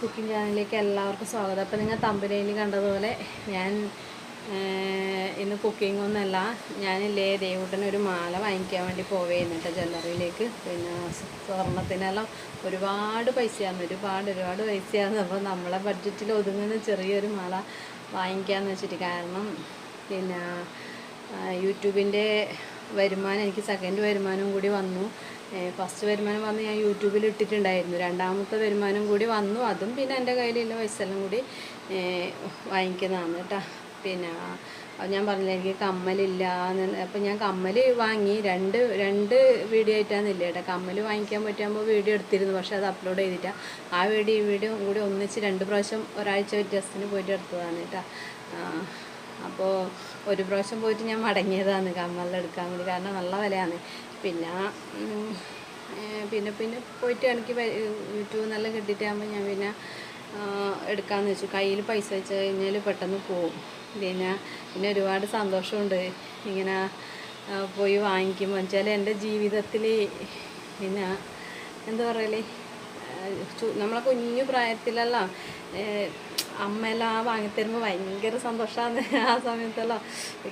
Cooking ചാനലിലേക്ക് എല്ലാവർക്കും സ്വാഗതം. അപ്പോൾ നിങ്ങൾ തമ്പനയിൽ കണ്ടതുപോലെ ഞാൻ ഇന്ന് കുക്കിംഗ് ഒന്നല്ല ഞാനില്ലേ ദേവൂട്ടന് ഒരു മാല വാങ്ങിക്കാൻ വേണ്ടി പോവേന്നിട്ട് ജ്വല്ലറിയിലേക്ക് പിന്നെ സ്വർണത്തിനെല്ലാം ഒരുപാട് പൈസയാണ് ഒരുപാട് ഒരുപാട് പൈസയാണ് അപ്പോൾ നമ്മളെ ബഡ്ജറ്റിൽ ഒതുങ്ങുന്ന ചെറിയൊരു മാല വാങ്ങിക്കാമെന്ന് വെച്ചിട്ട് കാരണം പിന്നെ യൂട്യൂബിന്റെ വരുമാനം എനിക്ക് സെക്കൻഡ് വരുമാനവും കൂടി വന്നു. ഫസ്റ്റ് വരുമാനം വന്ന് ഞാൻ യൂട്യൂബിൽ ഇട്ടിട്ടുണ്ടായിരുന്നു. രണ്ടാമത്തെ വരുമാനം കൂടി വന്നു. അതും പിന്നെ എന്റെ കയ്യിലുള്ള എല്ലാം കൂടി വാങ്ങിക്കുന്നതാണ് കേട്ടോ. പിന്നെ ഞാൻ പറഞ്ഞില്ല എനിക്ക് കമ്മലില്ല അപ്പം ഞാൻ കമ്മൽ വാങ്ങി. രണ്ട് രണ്ട് വീഡിയോ ആയിട്ടാന്നില്ല കേട്ടോ. കമ്മൽ വാങ്ങിക്കാൻ പറ്റുമ്പോൾ വീഡിയോ എടുത്തിരുന്നു പക്ഷെ അത് അപ്ലോഡ് ചെയ്തിട്ടാ ആ വീഡിയോ ഈ വീഡിയോ കൂടി ഒന്നിച്ച് രണ്ട് പ്രാവശ്യം ഒരാഴ്ച വ്യത്യാസത്തിന് പോയിട്ട് എടുത്തതാണ് കേട്ടോ. അപ്പോൾ ഒരു പ്രാവശ്യം പോയിട്ട് ഞാൻ മടങ്ങിയതാണ് കമ്മലെടുക്കാൻ വേണ്ടി. കാരണം നല്ല വിലയാണ്. പിന്നെ പിന്നെ പിന്നെ പോയിട്ട് എനിക്ക് യൂട്യൂബ് നല്ല കിട്ടിയിട്ടാകുമ്പോൾ ഞാൻ പിന്നെ എടുക്കാമെന്ന് വെച്ചു. കയ്യിൽ പൈസ വെച്ച് കഴിഞ്ഞാൽ പെട്ടെന്ന് പോവും. പിന്നെ പിന്നെ ഒരുപാട് സന്തോഷമുണ്ട്. ഇങ്ങനെ പോയി വാങ്ങിക്കുമ്പോൾ വെച്ചാൽ എന്റെ ജീവിതത്തിൽ പിന്നെ എന്താ പറയലേ? ചു- നമ്മളെ കുഞ്ഞു പ്രായത്തിലല്ല അമ്മയെല്ലാം വാങ്ങിത്തരുമ്പോൾ ഭയങ്കര സന്തോഷമാണ് ആ സമയത്തെല്ലാം.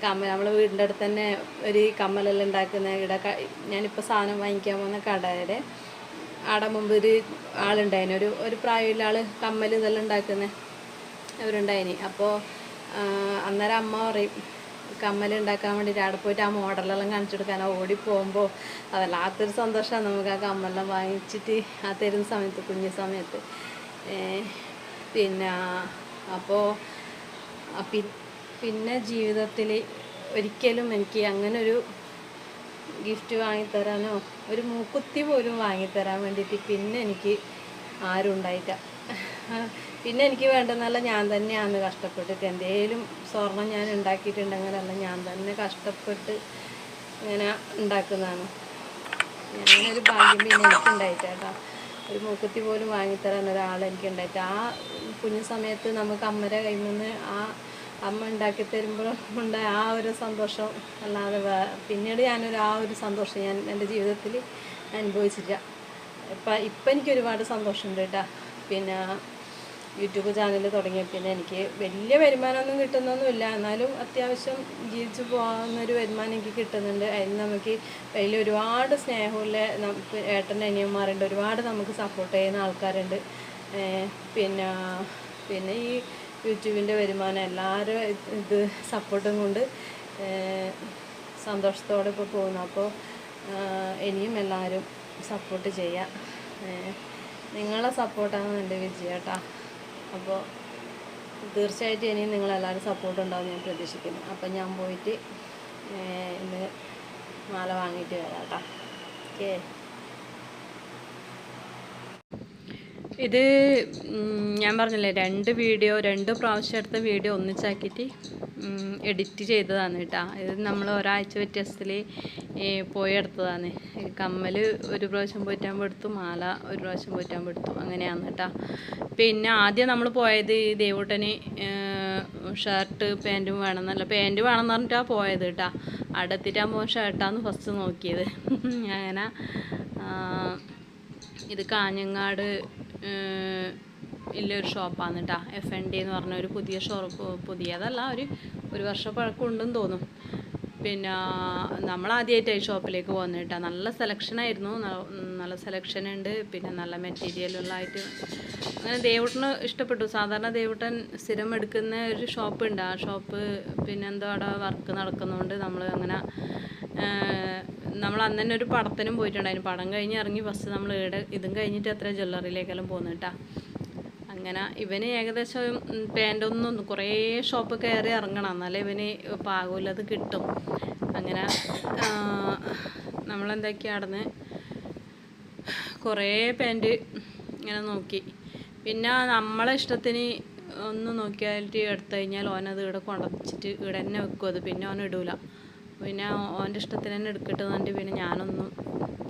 കമ്മൽ നമ്മളെ വീടിന്റെ അടുത്ത് തന്നെ ഒരു കമ്മലെല്ലാം ഉണ്ടാക്കുന്ന ഇവിടെ ഞാനിപ്പോൾ സാധനം വാങ്ങിക്കാൻ പോകുന്ന കടയുടെ ആടെ മുമ്പ് ഒരു ആളുണ്ടായിന്. ഒരു ഒരു പ്രായമുള്ള ആൾ കമ്മൽ ഇതെല്ലാം ഉണ്ടാക്കുന്നത് അവരുണ്ടായിന്. അപ്പോൾ അന്നേരം അമ്മ പറയും കമ്മൽ ഉണ്ടാക്കാൻ വേണ്ടിയിട്ട് അവിടെ പോയിട്ട് ആ മോഡലെല്ലാം കാണിച്ചു കൊടുക്കാൻ ഓടി പോകുമ്പോൾ അതല്ലാത്തൊരു സന്തോഷമാണ് നമുക്ക് ആ കമ്മലെല്ലാം വാങ്ങിച്ചിട്ട് ആ തരുന്ന സമയത്ത് കുഞ്ഞു സമയത്ത്. പിന്നെ അപ്പോൾ പിന്നെ ജീവിതത്തിൽ ഒരിക്കലും എനിക്ക് അങ്ങനൊരു ഗിഫ്റ്റ് വാങ്ങിത്തരാനോ ഒരു മൂക്കുത്തി പോലും വാങ്ങിത്തരാൻ വേണ്ടിയിട്ട് പിന്നെ എനിക്ക് ആരും ഉണ്ടായിട്ട പിന്നെ എനിക്ക് വേണ്ടതെന്നല്ല ഞാൻ തന്നെയാണ് കഷ്ടപ്പെട്ടിട്ട് എന്തേലും സ്വർണം ഞാൻ ഉണ്ടാക്കിയിട്ടുണ്ടെങ്കിലല്ല ഞാൻ തന്നെ കഷ്ടപ്പെട്ട് ഇങ്ങനെ ഉണ്ടാക്കുന്നതാണ്. ഞാനൊരു ഭാഗ്യം പിന്നെ എനിക്ക് ഉണ്ടായിട്ടാ ഒരു മൂക്കുത്തി പോലും വാങ്ങിത്തരാൻ ഒരാൾ എനിക്ക് ഉണ്ടായിട്ട് ആ കുഞ്ഞു സമയത്ത് നമുക്ക് അമ്മരെ കയ്യിൽ നിന്ന് ആ അമ്മ ഉണ്ടാക്കി തരുമ്പോൾ ഉണ്ടായ ആ ഒരു സന്തോഷം അല്ലാതെ പിന്നീട് ഞാനൊരു ആ ഒരു സന്തോഷം ഞാൻ എന്റെ ജീവിതത്തിൽ അനുഭവിച്ചില്ല. ഇപ്പം ഇപ്പം എനിക്ക് ഒരുപാട് സന്തോഷമുണ്ട് കേട്ടോ. പിന്നെ യൂട്യൂബ് ചാനൽ തുടങ്ങിയ പിന്നെ എനിക്ക് വലിയ വരുമാനമൊന്നും കിട്ടുന്നൊന്നുമില്ല. എന്നാലും അത്യാവശ്യം ജീവിച്ചു പോകുന്നൊരു വരുമാനം എനിക്ക് കിട്ടുന്നുണ്ട്. അതിന് നമുക്ക് അതിൽ ഒരുപാട് സ്നേഹമുള്ള ഏട്ടന്റെ അനിയന്മാരുണ്ട്. ഒരുപാട് നമുക്ക് സപ്പോർട്ട് ചെയ്യുന്ന ആൾക്കാരുണ്ട്. പിന്നെ പിന്നെ ഈ യൂട്യൂബിന്റെ വരുമാനം എല്ലാവരും ഇത് സപ്പോർട്ടും കൊണ്ട് സന്തോഷത്തോടെ ഇപ്പോൾ പോകുന്നു. അപ്പോൾ ഇനിയും എല്ലാവരും സപ്പോർട്ട് ചെയ്യാം. ഏഹ് നിങ്ങളെ സപ്പോർട്ടാണ് എന്റെ വിജയം കേട്ടോ അപ്പോൾ തീർച്ചയായിട്ടും ഇനിയും നിങ്ങളെല്ലാവരും സപ്പോർട്ട് ഉണ്ടാവും ഞാൻ പ്രതീക്ഷിക്കുന്നു. അപ്പം ഞാൻ പോയിട്ട് ഇന്ന് മാല വാങ്ങിയിട്ട് വരാം കേട്ടോ. ഓക്കേ ഇത് ഞാൻ പറഞ്ഞില്ലേ രണ്ട് വീഡിയോ രണ്ട് പ്രാവശ്യം എടുത്ത വീഡിയോ ഒന്നിച്ചാക്കിയിട്ട് എഡിറ്റ് ചെയ്തതാണ് കേട്ടോ. ഇത് നമ്മൾ ഒരാഴ്ച വ്യത്യാസത്തിൽ പോയി എടുത്തതാണ്. കമ്മൽ ഒരു പ്രാവശ്യം പോയിട്ടാകുമ്പോൾ എടുത്തു മാല ഒരു പ്രാവശ്യം പോയിട്ടാകുമ്പോൾ എടുത്തു. അങ്ങനെയാണ് കേട്ടോ. പിന്നെ ആദ്യം നമ്മൾ പോയത് ദേവൂട്ടന് ഷർട്ട് പാന്റും വേണമെന്നല്ല പാന്റ് വേണമെന്ന് പറഞ്ഞിട്ടാണ് പോയത് കേട്ടോ. അവിടെ എത്തിയിട്ടാകുമ്പോൾ ഷർട്ടാണ് ഫസ്റ്റ് നോക്കിയത്. അങ്ങനെ ഇത് കാഞ്ഞങ്ങാട് ഇല്ലൊരു ഷോപ്പാണ് കേട്ടോ എഫ് എൻ ഡി എന്ന് പറഞ്ഞ ഒരു പുതിയ ഷോപ്പ് പുതിയതല്ല ഒരു ഒരു വർഷം പഴക്കമുണ്ടെന്ന് തോന്നും. പിന്നെ നമ്മൾ ആദ്യമായിട്ടാണ് ഈ ഷോപ്പിലേക്ക് പോകുന്നത് കേട്ടോ നല്ല സെലക്ഷൻ ആയിരുന്നു. നല്ല സെലക്ഷൻ ഉണ്ട്. പിന്നെ നല്ല മെറ്റീരിയലുള്ളതായിട്ട് അങ്ങനെ ദേവുട്ടന് ഇഷ്ടപ്പെട്ടു. സാധാരണ ദേവുട്ടൻ സ്ഥിരം എടുക്കുന്ന ഒരു ഷോപ്പ് ഉണ്ട് ആ ഷോപ്പ് പിന്നെ എന്തോ അവിടെ വർക്ക് നടക്കുന്നതുകൊണ്ട് നമ്മൾ അങ്ങനെ നമ്മൾ അന്ന് തന്നെ ഒരു പടത്തിനും പോയിട്ടുണ്ടായിരുന്നു. പടം കഴിഞ്ഞ് ഇറങ്ങി ഫസ്റ്റ് നമ്മൾ ഇവിടെ ഇതും കഴിഞ്ഞിട്ട് എത്ര ജ്വല്ലറിയിലേക്കെല്ലാം പോകുന്നു കേട്ടോ. അങ്ങനെ ഇവന് ഏകദേശം പാന്റൊന്നും കുറേ ഷോപ്പ് കയറി ഇറങ്ങണം. എന്നാലേ ഇവന് പാകമില്ലത് കിട്ടും. അങ്ങനെ നമ്മളെന്തൊക്കെയാ നടന്ന് കുറേ പാന്റ് ഇങ്ങനെ നോക്കി. പിന്നെ നമ്മളെ ഇഷ്ടത്തിന് ഒന്ന് നോക്കിയാലിട്ട് എടുത്തു കഴിഞ്ഞാൽ ഓനത് ഇവിടെ കൊണ്ടച്ചിട്ട് ഇവിടെ തന്നെ വെക്കും അത്. പിന്നെ ഓൻ ഇടൂല. പിന്നെ ഓന്റെ ഇഷ്ടത്തിന് തന്നെ എടുക്കട്ടെ എന്നിട്ട് പിന്നെ ഞാനൊന്നും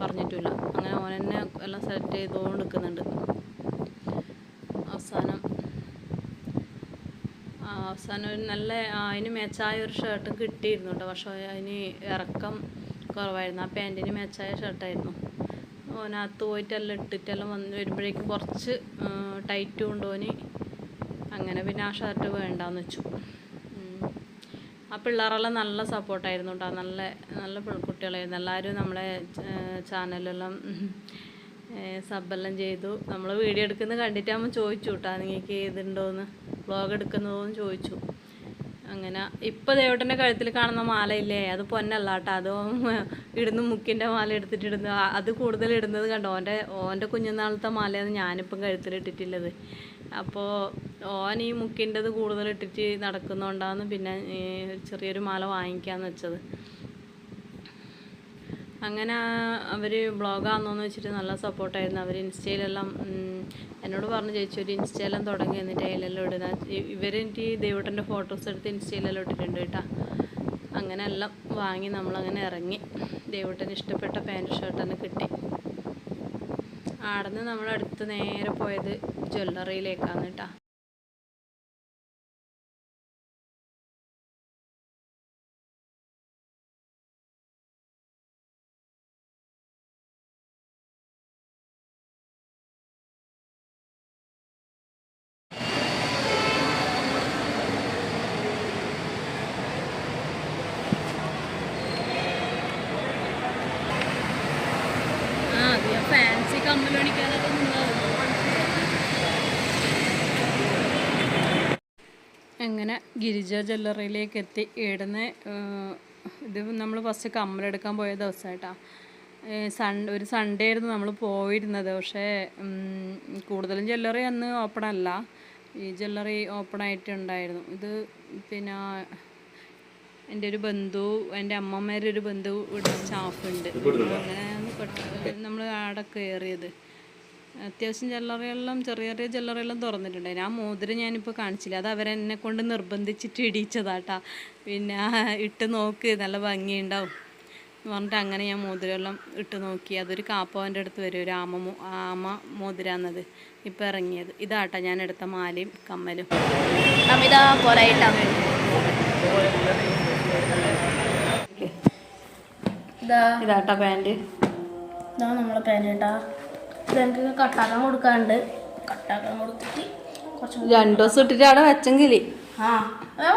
പറഞ്ഞിട്ടില്ല. അങ്ങനെ ഓൻ തന്നെ എല്ലാം സെലക്ട് ചെയ്തുകൊണ്ട് നിൽക്കുന്നുണ്ട് അവസാനം അവസാനം ഒരു നല്ല അതിന് മെച്ചായ ഒരു ഷർട്ടും കിട്ടിയിരുന്നു കേട്ടോ പക്ഷേ അതിന് ഇറക്കം കുറവായിരുന്നു. ആ പാന്റിന് മെച്ചായ ഷർട്ടായിരുന്നു ഓനകത്ത് പോയിട്ടെല്ലാം ഇട്ടിട്ടെല്ലാം വന്ന് വരുമ്പോഴേക്കും കുറച്ച് ടൈറ്റ് കൊണ്ടുപോനി അങ്ങനെ പിന്നെ ആ ഷർട്ട് വേണ്ടാന്ന് വെച്ചു. പിള്ളേരെല്ലാം നല്ല സപ്പോർട്ടായിരുന്നു കേട്ടോ നല്ല നല്ല കുട്ടികളായിരുന്നു. എല്ലാവരും നമ്മളെ ചാനലെല്ലാം സബ്ബെല്ലാം ചെയ്തു. നമ്മൾ വീഡിയോ എടുക്കുന്നത് കണ്ടിട്ടാകുമ്പോൾ ചോദിച്ചു കേട്ടോ നിങ്ങൾക്ക് ഇതുണ്ടോയെന്ന് വ്ളോഗ് എടുക്കുന്നതോന്ന് ചോദിച്ചു. അങ്ങനെ. ഇപ്പൊ ദേവട്ടന്റെ കഴുത്തിൽ കാണുന്ന മാല ഇല്ലേ അത് പൊന്നല്ല കേട്ടോ അത് ഇടുന്ന മുക്കിന്റെ മാല എടുത്തിട്ട് ഇടുന്ന അത് കൂടുതൽ ഇടുന്നത് കണ്ടോ? ഓന്റെ ഓന്റെ കുഞ്ഞുനാളത്തെ മാലയാണ് ഞാനിപ്പം കഴുത്തിലിട്ടിട്ടുള്ളത് അപ്പോ ഓൻ ഈ മുക്കിന്റെത് കൂടുതൽ ഇട്ടിട്ട് നടക്കുന്നുണ്ടാന്ന് പിന്നെ ചെറിയൊരു മാല വാങ്ങിക്കാന്ന് വെച്ചത്. അങ്ങനെ അവർ ബ്ലോഗാണെന്ന് വെച്ചിട്ട് നല്ല സപ്പോർട്ടായിരുന്നു അവർ ഇൻസ്റ്റയിലെല്ലാം എന്നോട് പറഞ്ഞു ചേച്ചി ഒരു ഇൻസ്റ്റയിലും തുടങ്ങി. എന്നിട്ട് അതിലെല്ലാം ഇടുന്ന ഇവരെനിക്ക് ഫോട്ടോസ് എടുത്ത് ഇൻസ്റ്റയിലെല്ലാം ഇട്ടിട്ടുണ്ട് കേട്ടോ. അങ്ങനെ എല്ലാം വാങ്ങി നമ്മളങ്ങനെ ഇറങ്ങി. ദൈവട്ടന് ഇഷ്ടപ്പെട്ട പാന്റ് ഷർട്ട് തന്നെ കിട്ടി. ആടന്ന് നമ്മൾ അടുത്ത് നേരെ പോയത് ജ്വല്ലറിയിലേക്കാണ് കേട്ടോ ആ അധികം ഫാൻസി കമ്മൽ മേടിക്കാനൊക്കെ അങ്ങനെ ഗിരിജ ജ്വല്ലറിയിലേക്ക് എത്തി. ഇവിടുന്ന് ഇത് നമ്മൾ ഫസ്റ്റ് കമ്മലെടുക്കാൻ പോയ ദിവസമായിട്ടാണ് സൺ ഒരു സൺഡേ ആയിരുന്നു നമ്മൾ പോയിരുന്നത്. പക്ഷേ കൂടുതലും ജ്വല്ലറി അന്ന് ഓപ്പൺ അല്ല. ഈ ജ്വല്ലറി ഓപ്പൺ ആയിട്ടുണ്ടായിരുന്നു. ഇത് പിന്നെ എന്റെ ഒരു ബന്ധു എന്റെ അമ്മമാരുടെ ഒരു ബന്ധു ഇവിടെ സ്റ്റാഫുണ്ട്. അങ്ങനെ നമ്മൾ അവിടെ കയറിയത് അത്യാവശ്യം ചില്ലറയെല്ലാം ചെറിയ ചെറിയ ചില്ലറയെല്ലാം തുറന്നിട്ടുണ്ട് ആ മോതിരം ഞാനിപ്പോൾ കാണിച്ചില്ല. അത് അവരെന്നെ കൊണ്ട് നിർബന്ധിച്ചിട്ട് ഇടിയിച്ചതാട്ടാ പിന്നെ ഇട്ട് നോക്ക് നല്ല ഭംഗിയുണ്ടാവും എന്ന് പറഞ്ഞിട്ട് അങ്ങനെ ഞാൻ മോതിരമെല്ലാം ഇട്ട് നോക്കി. അതൊരു കാപ്പവന്റെ അടുത്ത് വരും ഒരു ആമ മോ- ആമ മോതിരാന്നത് ഇപ്പം ഇറങ്ങിയത്. ഇതാട്ടാ ഞാൻ എടുത്ത മാലയും കമ്മലും. നമിത പോലായിട്ടാണ് ഇതാ. ഇതാട്ടാ പാന്റ് ഇതാ നമ്മളെ പാന്റ് കേട്ടാ ഇത് എനിക്ക് കട്ടാക്കാൻ കൊടുക്കാണ്ട് കട്ടാക്കാൻ കൊടുത്തിട്ട് കുറച്ച് രണ്ടു ദിവസം ഇട്ടിട്ട് അവിടെ വെച്ചെങ്കിൽ ആ ആ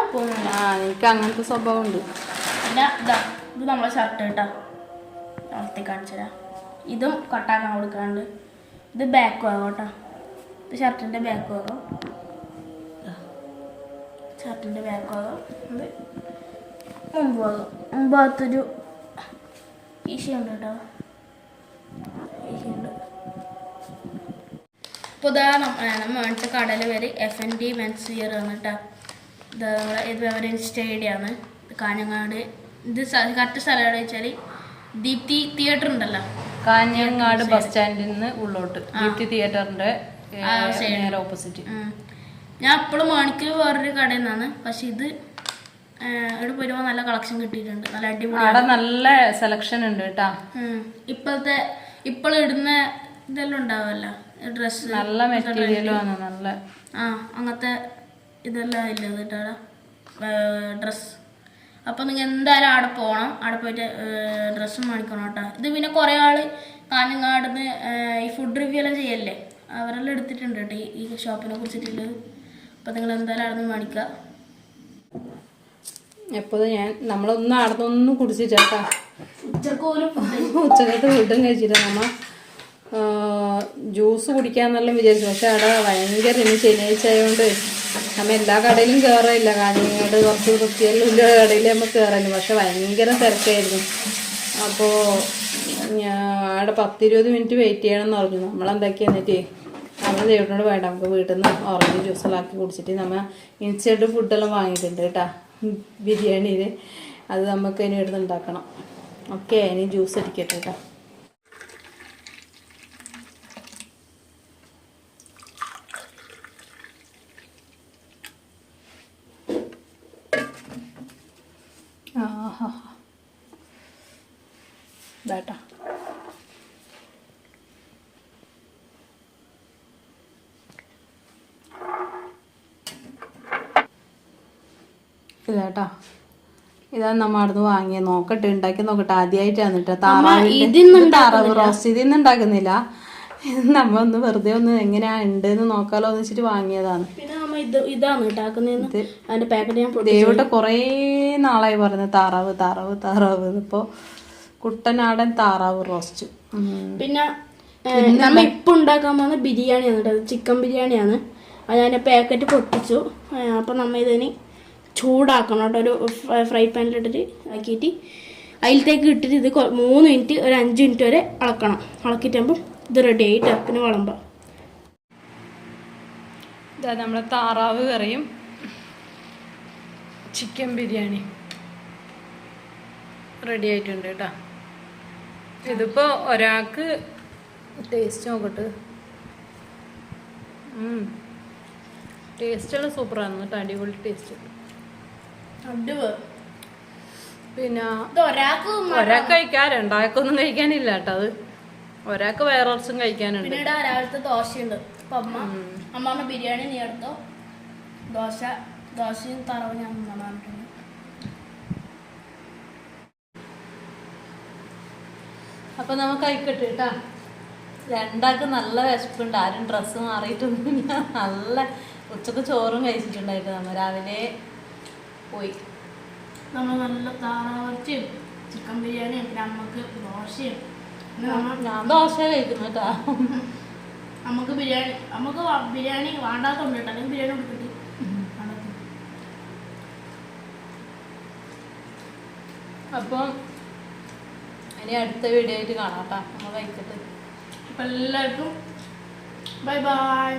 എനിക്ക് അങ്ങനത്തെ സ്വഭാവം ഉണ്ട് പിന്നെ ഇതാ ഇത് നമ്മളെ ഷർട്ട് കേട്ടോ. വളർത്തി കാണിച്ചുതരാം ഇതും കട്ടാക്കാൻ കൊടുക്കാണ്ട് ഇത് ബാക്ക് ആകും കേട്ടോ. ഇത് ഷർട്ടിന്റെ ബാക്ക് ആകും ഷർട്ടിന്റെ ബാക്ക് ആകും ഇത് മുമ്പ് ഭാഗം. മുമ്പാകത്തൊരു ഈശയുണ്ട് കേട്ടോ. ഇപ്പോൾ ഇതാ മേളത്തെ കടയിൽ വരെ F N D men's wear ആണ് കേട്ടോ ഇത് നമ്മളെ ഇത് അവരെ സ്റ്റേഡിയാണ് കാഞ്ഞങ്ങാട് ഇത് കറക്റ്റ് സ്ഥലം എവിടെ വെച്ചാൽ ദീപ്തി തിയേറ്റർ ഉണ്ടല്ലോ. കാഞ്ഞങ്ങാട് ബസ് സ്റ്റാൻഡിൽ നിന്ന് ഉള്ളോട്ട് ദീപ്തി തിയേറ്ററിന്റെ നേരെ ഓപ്പോസിറ്റ് ഞാൻ അപ്പോഴും മാണിക്കൽ വേറൊരു കടയിൽ നിന്നാണ്. പക്ഷെ ഇത് ഇവിടെ പോരുമ്പോൾ നല്ല കളക്ഷൻ കിട്ടിയിട്ടുണ്ട്. നല്ല അടിപൊളി അവിടെ നല്ല സെലക്ഷൻ ഉണ്ട് കേട്ടാ. ഇപ്പോഴത്തെ ഇപ്പോൾ ഇടുന്ന ഇതെല്ലാം ഉണ്ടാവുമല്ലോ ഡ്രസ്സ് നല്ല മെറ്റീരിയലാണ് നല്ല. ആ അങ്ങനത്തെ ഇതെല്ലാം ഇല്ല കേട്ടോ ഡ്രസ്സ് അപ്പോൾ നിങ്ങൾ എന്തായാലും അവിടെ പോകണം അവിടെ പോയിട്ട് ഡ്രസ്സ് മേടിക്കണം കേട്ടോ ഇത് പിന്നെ കുറേ ആൾ കാഞ്ഞങ്ങാടുന്ന് ഈ ഫുഡ് റിവ്യൂ എല്ലാം ചെയ്യല്ലേ? അവരെല്ലാം എടുത്തിട്ടുണ്ട് കേട്ടോ ഈ- ഷോപ്പിനെ കുറിച്ചിട്ടുള്ളത് അപ്പോൾ നിങ്ങൾ എന്തായാലും അവിടെ നിന്ന് മേടിക്കുക എപ്പോഴും ഞാൻ നമ്മളൊന്നും അവിടെ നിന്നൊന്നും കുടിച്ചിട്ടാ ഉച്ചക്കോലും ഉച്ചക്കത്തെ ഫുഡും കഴിച്ചിട്ട് നമ്മ ജ്യൂസ് കുടിക്കാന്നെല്ലാം വിചാരിച്ചു. പക്ഷെ അവിടെ ഭയങ്കര ഇനി ശനിയാഴ്ച ആയതുകൊണ്ട് നമ്മൾ എല്ലാ കടയിലും കയറില്ല കാഞ്ഞങ്ങാട് കുറച്ച് വൃത്തിയെല്ലാം ഉള്ള കടയിൽ നമ്മൾ കയറില്ല പക്ഷെ ഭയങ്കര തിരക്കായിരുന്നു. അപ്പോൾ അവിടെ പത്തിരുപത് മിനിറ്റ് വെയിറ്റ് ചെയ്യണമെന്ന് പറഞ്ഞു. നമ്മളെന്തൊക്കെ എന്നിട്ട്? നമ്മൾ ദൈവത്തിനോട് വേണ്ട നമുക്ക് വീട്ടിൽ നിന്ന് ഓറഞ്ച് ജ്യൂസെല്ലാം ആക്കി കുടിച്ചിട്ട് നമ്മൾ ഇൻസ്റ്റന്റ് ഫുഡെല്ലാം വാങ്ങിയിട്ടുണ്ട് കേട്ടാ. ബിരിയാണിയിൽ അത് നമുക്ക് ഇനി ഇവിടുന്ന് ഉണ്ടാക്കണം. ഓക്കെ ഇനി ജ്യൂസ് അടിക്കട്ടെ കേട്ടോ. ഇതാട്ടാ. ഇതാട്ടാ. ഇതാ നമ്മ അവിടുന്ന് വാങ്ങിയ. നോക്കട്ടെ ഉണ്ടാക്കി നോക്കട്ടെ. ആദ്യമായിട്ടാണ് കേട്ടോ. താറാവ് താറാവ് റോസ്റ്റ് ഇതിന്ന് ഉണ്ടാക്കുന്നില്ല. നമ്മ ഒന്ന് വെറുതെ ഒന്ന് എങ്ങനെയാ ഉണ്ടെന്ന് നോക്കാലോ എന്ന് വെച്ചിട്ട് വാങ്ങിയതാണ്. ഇതാണ് കേട്ടാക്കുന്നതെന്ന് ഇത് അതിന്റെ പാക്കറ്റ് ഞാൻ ദേവട്ട കുറേ നാളായി പറഞ്ഞു താറാവ് താറാവ് താറാവ് ഇപ്പോൾ കുട്ടനാടൻ താറാവ് റോസ്റ്റ്. പിന്നെ നമ്മ ഇപ്പൊ ഉണ്ടാക്കാൻ പോകുന്ന ബിരിയാണിയാണ് കേട്ടോ ചിക്കൻ ബിരിയാണിയാണ്. അത് ഞാൻ പാക്കറ്റ് പൊട്ടിച്ചു. അപ്പൊ നമ്മ ഇതിന് ചൂടാക്കണം കേട്ടോ. ഒരു ഫ്രൈ പാനിലിട്ടിട്ട് ആക്കിയിട്ട് അതിലത്തേക്ക് ഇട്ടിട്ട് ഇത് മൂന്ന് മിനിറ്റ് ഒരു അഞ്ച് മിനിറ്റ് വരെ ഇളക്കണം ഇളക്കിയിട്ടാകുമ്പോൾ ഇത് റെഡി ആയിട്ട് ടപ്പിന് വിളമ്പാം. ഇതാ നമ്മളെ താറാവ് കറിയും ചിക്കൻ ബിരിയാണി റെഡി ആയിട്ടുണ്ട് കേട്ടോ. ഇതിപ്പോൾ ഒരാൾക്ക് ടേസ്റ്റ് നോക്കട്ടെ. ടേസ്റ്റെല്ലാം സൂപ്പറാണ് കേട്ടോ അടിപൊളി ടേസ്റ്റ് പിന്നെ ഒരാൾക്ക് കഴിക്കാൻ രണ്ടാൾക്കൊന്നും കഴിക്കാനില്ല കേട്ടോ അത്. ഒരാൾക്ക് വേറൊറച്ചും കഴിക്കാനുണ്ട്. പിന്നീട് രാവിലത്തെ ദോശയുണ്ട്. അപ്പൊ അമ്മ അമ്മാമ്മ ബിരിയാണി നീ എടുത്തോ? ദോശ ദോശയും തറവും ഞാൻ നന്നായിട്ടുണ്ട് അപ്പൊ നമുക്ക് കഴിക്കട്ടെ കേട്ടാ രണ്ടാൾക്ക് നല്ല വിശപ്പുണ്ട്. ആരും ഡ്രസ്സ് മാറിയിട്ടൊന്നുമില്ല. നല്ല ഉച്ചയ്ക്ക് ചോറും കഴിച്ചിട്ടുണ്ടായിട്ട് നമ്മ രാവിലെ പോയി. നമ്മൾ നല്ല താറാവർച്ചയും ചിക്കൻ ബിരിയാണിയും പിന്നെ അമ്മയ്ക്ക് ദോശയും. ഞാൻ ദോശ കഴിക്കുന്നു കേട്ടാ നമുക്ക് ബിരിയാണി നമുക്ക് ബിരിയാണി വേണ്ടാത്തതുണ്ട് കേട്ടോ അല്ലെങ്കിൽ ബിരിയാണി കൊടുക്കട്ടെ അപ്പം ഇനി അടുത്ത വീഡിയോ ആയിട്ട് കാണാം കേട്ടോ. നമ്മൾ വൈകിട്ട്. അപ്പം എല്ലാവർക്കും ബൈ ബൈ